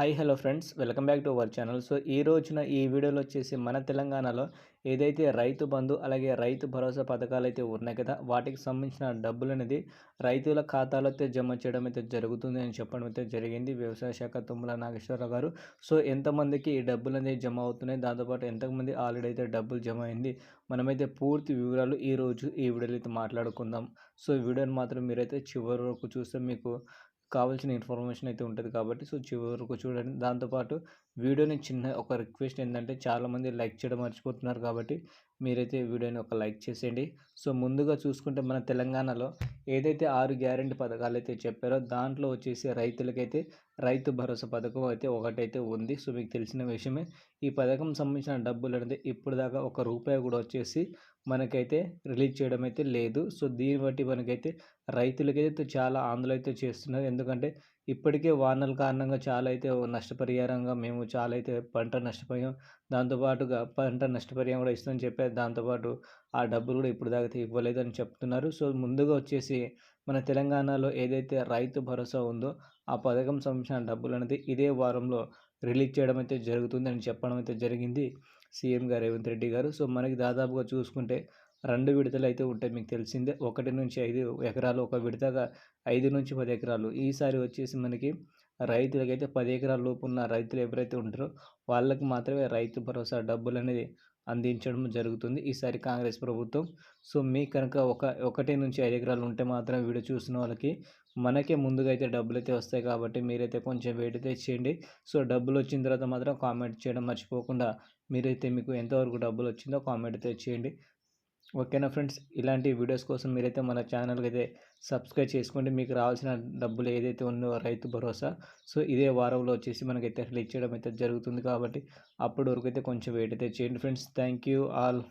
Hi hello friends welcome back to our channel so ఈ రోజున ఈ వీడియోలో వచ్చేసి మన తెలంగాణలో ఏదైతే రైతు బంధు అలాగే రైతు భరోసా పథకాలు అయితే ఉన్నాయి కదా వాటికి సంబంధించిన డబ్బులు అనేది రైతుల ఖాతాలో అయితే జమ చేయడం అయితే జరుగుతుంది అని చెప్పడం అయితే జరిగింది. వ్యవసాయ శాఖ తుమ్మల నాగేశ్వరరావు గారు. సో ఎంతమందికి ఈ డబ్బులు అనేది జమ అవుతున్నాయి? దాంతోపాటు ఎంతమంది ఆల్రెడీ అయితే డబ్బులు జమ అయింది? మనమైతే పూర్తి వివరాలు ఈ రోజు ఈ వీడియోలో అయితే మాట్లాడుకుందాం. సో ఈ వీడియోని మాత్రం మీరైతే చివరి వరకు చూస్తే మీకు కావాల్సిన ఇన్ఫర్మేషన్ అయితే ఉంటుంది కాబట్టి సో చివరకు చూడండి. దాంతోపాటు వీడియోని చిన్న ఒక రిక్వెస్ట్ ఏంటంటే చాలామంది లైక్ చేయడం మర్చిపోతున్నారు కాబట్టి మీరైతే వీడియోని ఒక లైక్ చేసేయండి. సో ముందుగా చూసుకుంటే మన తెలంగాణలో ఏదైతే ఆరు గ్యారెంటీ పథకాలు అయితే చెప్పారో దాంట్లో వచ్చేసి రైతులకైతే రైతు భరోసా పథకం అయితే ఒకటైతే ఉంది. సో మీకు తెలిసిన విషయమే. ఈ పథకం సంబంధించిన డబ్బులు అనేది ఇప్పుడు దాకా ఒక రూపాయి కూడా వచ్చేసి మనకైతే రిలీజ్ చేయడం అయితే లేదు. సో దీన్ని బట్టి మనకైతే రైతులకైతే చాలా ఆందోళన అయితే చేస్తున్నారు. ఎందుకంటే ఇప్పటికే వానల కారణంగా చాలా అయితే నష్టపరిహారంగా మేము చాలా అయితే పంట నష్టపోయాం. దాంతోపాటుగా పంట నష్టపరిహారం కూడా ఇస్తామని చెప్పారు. దాంతోపాటు ఆ డబ్బులు కూడా ఇప్పుడు దాకా ఇవ్వలేదు అని చెప్తున్నారు. సో ముందుగా వచ్చేసి మన తెలంగాణలో ఏదైతే రైతు భరోసా ఉందో ఆ పథకం సంబంధించిన డబ్బులు అనేది ఇదే వారంలో రిలీజ్ చేయడం అయితే జరుగుతుంది అని చెప్పడం అయితే జరిగింది. సీఎం గారు రేవంత్ రెడ్డి గారు. సో మనకి దాదాపుగా చూసుకుంటే రెండు విడతలు అయితే ఉంటాయి మీకు తెలిసిందే. ఒకటి నుంచి ఐదు ఎకరాలు ఒక విడతగా ఐదు నుంచి పది ఎకరాలు. ఈసారి వచ్చేసి మనకి రైతులకైతే పది ఎకరాల లోపు ఉన్న రైతులు ఎవరైతే ఉంటారో వాళ్ళకి మాత్రమే రైతు భరోసా డబ్బులు అనేది అందించడం జరుగుతుంది ఈసారి కాంగ్రెస్ ప్రభుత్వం. సో మీకు కనుక ఒక ఒకటి నుంచి ఐదు ఎకరాలు ఉంటే మాత్రం వీడియో చూసిన వాళ్ళకి మనకే ముందుగా అయితే డబ్బులు అయితే వస్తాయి కాబట్టి మీరైతే కొంచెం వెయిట్ అయితే చేయండి. సో డబ్బులు వచ్చిన తర్వాత మాత్రం కామెంట్ చేయడం మర్చిపోకుండా మీరైతే మీకు ఎంతవరకు డబ్బులు వచ్చిందో కామెంట్ అయితే చేయండి. ఓకేనా ఫ్రెండ్స్? ఇలాంటి వీడియోస్ కోసం మీరైతే మన ఛానల్కి అయితే సబ్స్క్రైబ్ చేసుకోండి. మీకు రావాల్సిన డబ్బులు ఏదైతే ఉందో రైతు భరోసా. సో ఇదే వారంలో వచ్చేసి మనకైతే రిలీజ్ చేయడం అయితే జరుగుతుంది కాబట్టి అప్పటి వరకు అయితే కొంచెం వెయిట్ అయితే చేయండి ఫ్రెండ్స్. Thank you all.